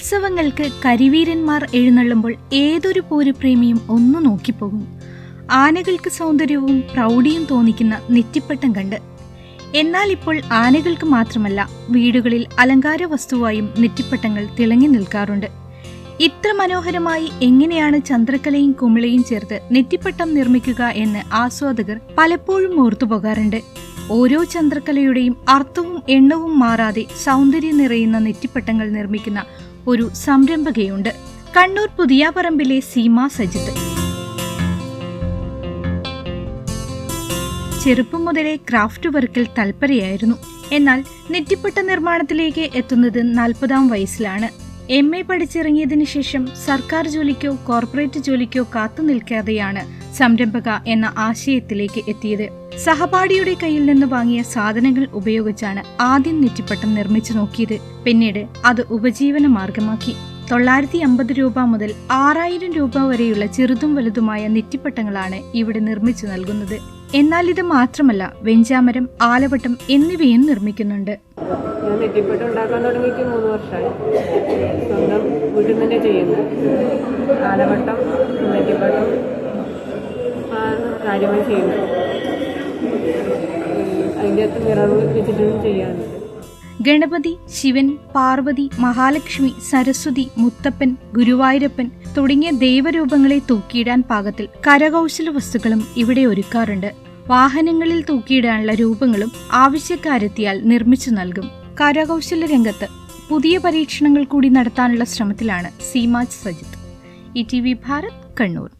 ഉത്സവങ്ങൾക്ക് കരിവീരന്മാർ എഴുന്നള്ളുമ്പോൾ ഏതൊരു പൂരപ്രേമിയും ഒന്നു നോക്കിപ്പോകും ആനകൾക്ക് സൗന്ദര്യവും പ്രൗഢിയും തോന്നിക്കുന്ന നെറ്റിപ്പട്ടം കണ്ട്. എന്നാൽ ഇപ്പോൾ ആനകൾക്ക് മാത്രമല്ല വീടുകളിൽ അലങ്കാര വസ്തുവായും നെറ്റിപ്പട്ടങ്ങൾ തിളങ്ങി നിൽക്കാറുണ്ട്. ഇത്ര മനോഹരമായി എങ്ങനെയാണ് ചന്ദ്രക്കലയും കുമിളയും ചേർത്ത് നെറ്റിപ്പട്ടം നിർമ്മിക്കുക എന്ന് ആസ്വാദകർ പലപ്പോഴും ഓർത്തുപോകാറുണ്ട് ഓരോ ചന്ദ്രക്കലയുടെയും അർത്ഥവും എണ്ണവും മാറാതെ സൗന്ദര്യം നിറയുന്ന നെറ്റിപ്പട്ടങ്ങൾ നിർമ്മിക്കുന്ന ഒരു സംരംഭകയുണ്ട്. കണ്ണൂർ പുതിയാപറമ്പിലെ സീമ സജിത്ത്. ചെറുപ്പം മുതലേ ക്രാഫ്റ്റ് വർക്കിൽ തൽപ്പരയായിരുന്നു എന്നാൽ നെറ്റിപ്പട്ട നിർമ്മാണത്തിലേക്ക് എത്തുന്നത് നാൽപ്പതാം വയസ്സിലാണ്. എം എ പഠിച്ചിറങ്ങിയതിനു ശേഷം സർക്കാർ ജോലിക്കോ കോർപ്പറേറ്റ് ജോലിക്കോ കാത്തു നിൽക്കാതെയാണ് സംരംഭക എന്ന ആശയത്തിലേക്ക് എത്തിയത്. സഹപാഠിയുടെ കയ്യിൽ നിന്ന് വാങ്ങിയ സാധനങ്ങൾ ഉപയോഗിച്ചാണ് ആദ്യം നെറ്റിപ്പട്ടം നിർമ്മിച്ചു നോക്കിയത്. പിന്നീട് അത് ഉപജീവന മാർഗമാക്കി തൊള്ളായിരത്തി അമ്പത് രൂപ മുതൽ ആറായിരം രൂപ വരെയുള്ള ചെറുതും വലുതുമായ നെറ്റിപ്പട്ടങ്ങളാണ് ഇവിടെ നിർമ്മിച്ചു നൽകുന്നത്. എന്നാൽ ഇത് മാത്രമല്ല വെഞ്ചാമരം ആലവട്ടം എന്നിവയും നിർമ്മിക്കുന്നുണ്ട്. ഞാൻ നെറ്റിപ്പട്ട് ഉണ്ടാക്കാൻ തുടങ്ങിയിട്ട് മൂന്ന് വർഷമായി. സ്വന്തം വീട്ടിൽ തന്നെ ചെയ്യുന്നത് ആലവട്ടം നെറ്റിപ്പട്ടം കാര്യമായി ചെയ്യുന്നത് അതിന്റെ അകത്ത് നിറവ് വെച്ചിട്ടും ചെയ്യാറുണ്ട് ഗണപതി ശിവൻ പാർവതി മഹാലക്ഷ്മി സരസ്വതി മുത്തപ്പൻ ഗുരുവായൂരപ്പൻ തുടങ്ങിയ ദൈവരൂപങ്ങളെ തൂക്കിയിടാൻ പാകത്തിൽ കരകൗശല വസ്തുക്കളും ഇവിടെ ഒരുക്കാറുണ്ട്. വാഹനങ്ങളിൽ തൂക്കിയിടാനുള്ള രൂപങ്ങളും ആവശ്യക്കാരെത്തിയാൽ നിർമ്മിച്ചു നൽകും. കരകൗശല രംഗത്ത് പുതിയ പരീക്ഷണങ്ങൾ കൂടി നടത്താനുള്ള ശ്രമത്തിലാണ് സീമാജ് Sajith E T V Bharat Kannur.